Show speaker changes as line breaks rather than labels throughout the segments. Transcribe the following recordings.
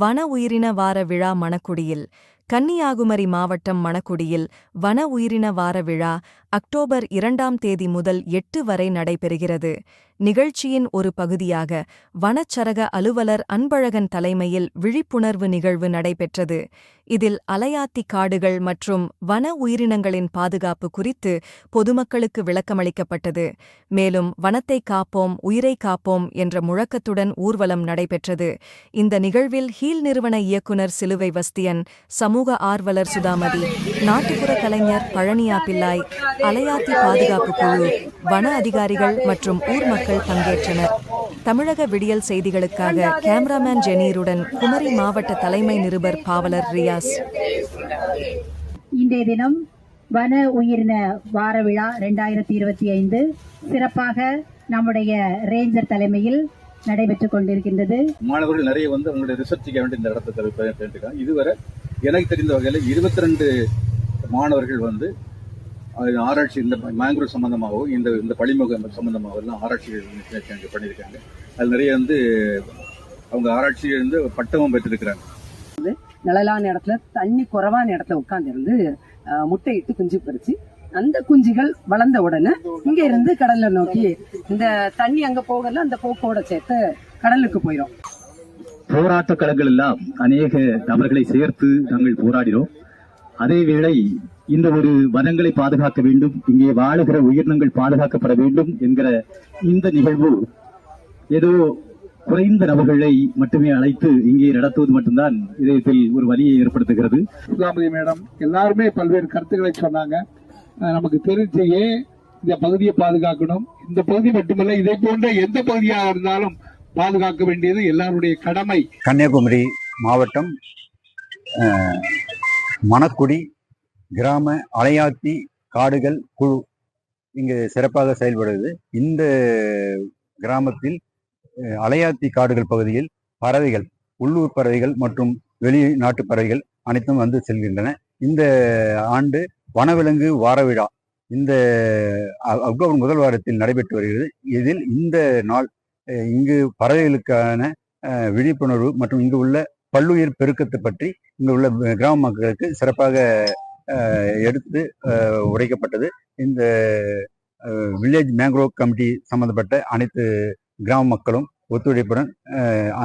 வன உயிரின வார விழா மணக்குடியில் கன்னியாகுமரி மாவட்டம் மணக்குடியில் வன உயிரின வார விழா அக்டோபர் இரண்டாம் தேதி முதல் எட்டு வரை நடைபெறுகிறது. நிகழ்ச்சியின் ஒரு பகுதியாக வனச்சரக அலுவலர் அன்பழகன் தலைமையில் விழிப்புணர்வு நிகழ்வு நடைபெற்றது. இதில் அலையாத்தி காடுகள் மற்றும் வன உயிரினங்களின் பாதுகாப்பு குறித்து பொதுமக்களுக்கு விளக்கமளிக்கப்பட்டது. மேலும் வனத்தை காப்போம் உயிரை காப்போம் என்ற முழக்கத்துடன் ஊர்வலம் நடைபெற்றது. இந்த நிகழ்வில் ஹீல் நிறுவன இயக்குனர் சிலுவை வஸ்தியன் சமூக ஆர்வலர் சுதாமதி நாட்டுப்புற கலைஞர் பழனியா பிள்ளாய் அலையாத்தி பாதுகாப்பு குழு வன அதிகாரிகள் மற்றும் ஊர் மக்கள் பங்கேற்றனர். தமிழக விடியல் செய்திகளுக்காக கேமராமேன் ஜெனீருடன் குமரி மாவட்ட தலைமை நிருபர் பாவலர் ரியாஸ்.
இன்றைய தினம் வன உயிரின வார விழா ரெண்டாயிரத்தி இருபத்தி ஐந்து சிறப்பாக நம்முடைய ரேஞ்சர் தலைமையில் நடைபெற்றுக் கொண்டிருக்கின்றது.
மாணவர்கள் நிறைய வந்து அவங்களுடைய ரிசர்ச்சுக்கு வேண்டி இந்த இடத்தை இதுவரை எனக்கு தெரிந்த வகையில் இருபத்தி ரெண்டு மாணவர்கள் வந்து ஆராய்ச்சி இந்த மேங்க்ரோவ் சம்பந்தமாகவும் இந்த இந்த பழிமுக சம்பந்தமாகவும் எல்லாம் ஆராய்ச்சிகள் வந்து பண்ணியிருக்காங்க. அது நிறைய வந்து அவங்க ஆராய்ச்சியில் இருந்து பட்டமும் பெற்றிருக்கிறாங்க.
நிழலான இடத்துல தண்ணி குறைவான இடத்துல உட்கார்ந்திருந்து அஹ், முட்டையிட்டு குஞ்சு பறிச்சு அந்த குஞ்சுகள் வளர்ந்த உடனே இங்க இருந்து கடல்ல நோக்கி இந்த தண்ணி அங்க போகல அந்த போக்கோட சேர்த்து கடலுக்கு போயிடும்
போராட்ட களங்கள் எல்லாம் அநேக நபர்களை சேர்த்து நாங்கள் போராடினோம். அதேவேளை இந்த ஒரு வனங்களை பாதுகாக்க வேண்டும் இங்கே வாழுகிற உயிரினங்கள் பாதுகாக்கப்பட வேண்டும் என்கிற இந்த நிகழ்வு ஏதோ குறைந்த நபர்களை மட்டுமே அழைத்து இங்கே நடத்துவது மட்டும்தான் இதயத்தில் ஒரு வலியை ஏற்படுத்துகிறது.
சுதாமதி மேடம் எல்லாருமே பல்வேறு கருத்துக்களை சொன்னாங்க. நமக்கு தெரிஞ்சையே இந்த பகுதியை பாதுகாக்கணும்? இந்த பகுதி மட்டுமல்ல இதை போன்ற எந்த பகுதியாக இருந்தாலும் பாதுகாக்க வேண்டியது எல்லாருடைய கடமை.
கன்னியாகுமரி மாவட்டம் மணக்குடி கிராம அலையாத்தி காடுகள் குழு இங்கு சிறப்பாக செயல்படுது. இந்த கிராமத்தில் அலையாத்தி காடுகள் பகுதியில் பறவைகள் உள்ளூர் பறவைகள் மற்றும் வெளிநாட்டு பறவைகள் அனைத்தும் வந்து செல்கின்றன. இந்த ஆண்டு வனவிலங்கு வார விழா இந்த அ- அக்டோபர் முதல் வாரத்தில் நடைபெற்று வருகிறது. இதில் இந்த நாள் இங்கு பறவைகளுக்கான விழிப்புணர்வு மற்றும் இங்கு உள்ள பல்லுயிர் பெருக்கத்தை பற்றி இங்கே உள்ள கிராம மக்களுக்கு சிறப்பாக எடுத்து உடைக்கப்பட்டது இந்த வில்லேஜ் மேங்க்ரோவ் கமிட்டி சம்பந்தப்பட்ட அனைத்து கிராம மக்களும் ஒத்துழைப்புடன்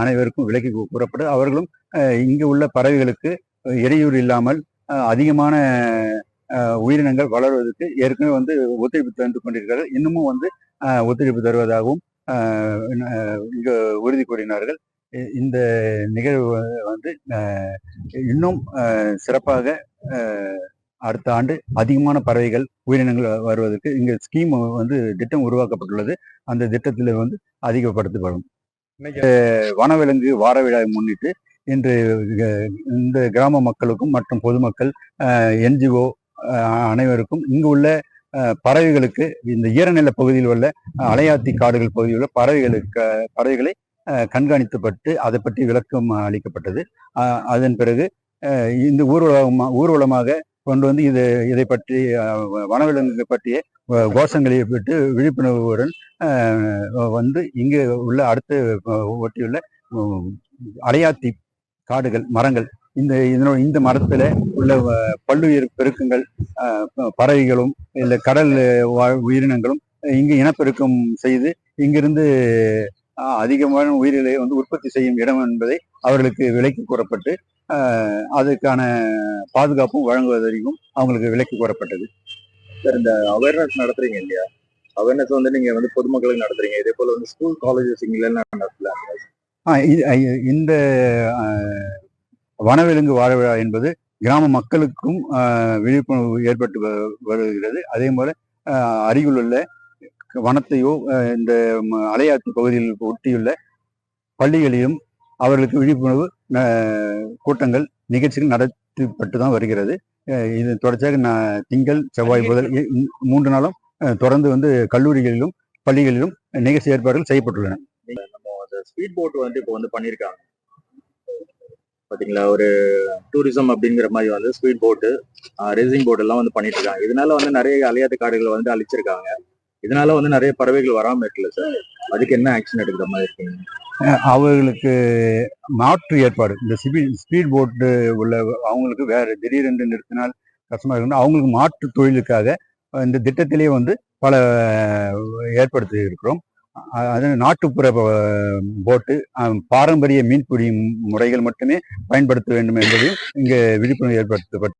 அனைவருக்கும் விலக்கி கூறப்பட்டு அவர்களும் இங்கே இங்கு உள்ள பறவைகளுக்கு இடையூறு இல்லாமல் அதிகமான உயிரினங்கள் வளர்வதற்கு ஏற்கனவே வந்து ஒத்துழைப்பு தந்து கொண்டிருக்கிறார்கள். இன்னமும் வந்து ஒத்துழைப்பு தருவதாகவும் இங்கு உறுதி கூறினார்கள். இந்த நிகழ்வு வந்து இன்னும் சிறப்பாக அடுத்த ஆண்டு அதிகமான பறவைகள் உயிரினங்கள் வருவதற்கு இங்க ஸ்கீம் வந்து திட்டம் உருவாக்கப்பட்டுள்ளது. அந்த திட்டத்தில் வந்து அதிகப்படுத்தப்படும். வனவிலங்கு வார விழாவை முன்னிட்டு இன்று இந்த கிராம மக்களுக்கும் மற்றும் பொதுமக்கள் என்ஜிஓ அனைவருக்கும் இங்கு உள்ள பறவைகளுக்கு இந்த ஈரநில பகுதியில் உள்ள அலையாத்தி காடுகள் பகுதியில் உள்ள பறவைகளுக்கு பறவைகளை கண்காணிக்கப்பட்டு அதை பற்றி விளக்கம் அளிக்கப்பட்டது. அதன் பிறகு இந்த ஊர்வலமா ஊர்வலமாக கொண்டு வந்து இது இதை பற்றி வ- வனவிலங்குகள் பற்றிய கோஷங்களை விட்டு விழிப்புணர்வுடன் வந்து இங்கே உள்ள அடுத்து ஒட்டியுள்ள அடையாத்தி அலையாத்தி காடுகள் மரங்கள் இந்த இதனோட இந்த மரத்துல உள்ள பல்லுயிர் பெருக்கங்கள் பறவைகளும் இல்லை கடல் உயிரினங்களும் இங்கு இனப்பெருக்கம் செய்து இங்கிருந்து அதிகமான உயிரிகளை வந்து உற்பத்தி செய்யும் இடம் என்பதை அவர்களுக்கு விலைக்கு கூறப்பட்டு அஹ், அதுக்கான பாதுகாப்பும் வழங்குவதற்கும் அவங்களுக்கு விலைக்கு கூறப்பட்டது.
சார் இந்த அவேர்னஸ் நடத்துறீங்க இல்லையா? அவேர்னஸ் வந்து நீங்க வந்து பொதுமக்களுக்கு நடத்துறீங்க. இதே போல வந்து ஸ்கூல் காலேஜஸ் இங்க நடத்தலாம்
இந்த வனவிலங்கு வார விழா என்பது கிராம மக்களுக்கும் விழிப்புணர்வு ஏற்பட்டு வ- வருகிறது. அதே போல அருகில் உள்ள வனத்தையோ இந்த அலையாத்து பகுதியில் ஒட்டியுள்ள பள்ளிகளிலும் அவர்களுக்கு விழிப்புணர்வு கூட்டங்கள் நிகழ்ச்சிகள் நடத்தப்பட்டு தான் வருகிறது இது தொடர்ச்சியாக நான் திங்கள் செவ்வாய் முதல் மூன்று நாளும் தொடர்ந்து வந்து கல்லூரிகளிலும் பள்ளிகளிலும் நிகழ்ச்சி ஏற்பாடுகள் செய்யப்பட்டுள்ளன.
ஸ்பீட் போட் வந்து இப்போ வந்து பண்ணியிருக்காங்க பார்த்தீங்களா ஒரு டூரிசம் அப்படிங்கிற மாதிரி வந்து ஸ்பீட் போட்டு ரேசிங் போட் எல்லாம் வந்து பண்ணிட்டு இருக்காங்க. இதனால வந்து நிறைய அலையாத காடுகளை வந்து அழிச்சிருக்காங்க. இதனால வந்து நிறைய பறவைகள் வராம இருக்குல்ல சார் அதுக்கு என்ன ஆக்ஷன் எடுக்கிற மாதிரி இருக்கீங்க?
அவர்களுக்கு மாற்று ஏற்பாடு. இந்த ஸ்பீட் ஸ்பீட் போட்டு உள்ள அவங்களுக்கு வேற திடீரென்று நிறுத்தினால் கஷ்டமாக இருக்கும் அவங்களுக்கு மாற்று தொழிலுக்காக இந்த திட்டத்திலேயே வந்து பல ஏற்படுத்தி இருக்கிறோம். அது நாட்டுப்புற போட்டு பாரம்பரிய மீன்பிடி முறைகள் மட்டுமே பயன்படுத்த வேண்டும் என்பது இங்கே விழிப்புணர்வு ஏற்படுத்தப்பட்டு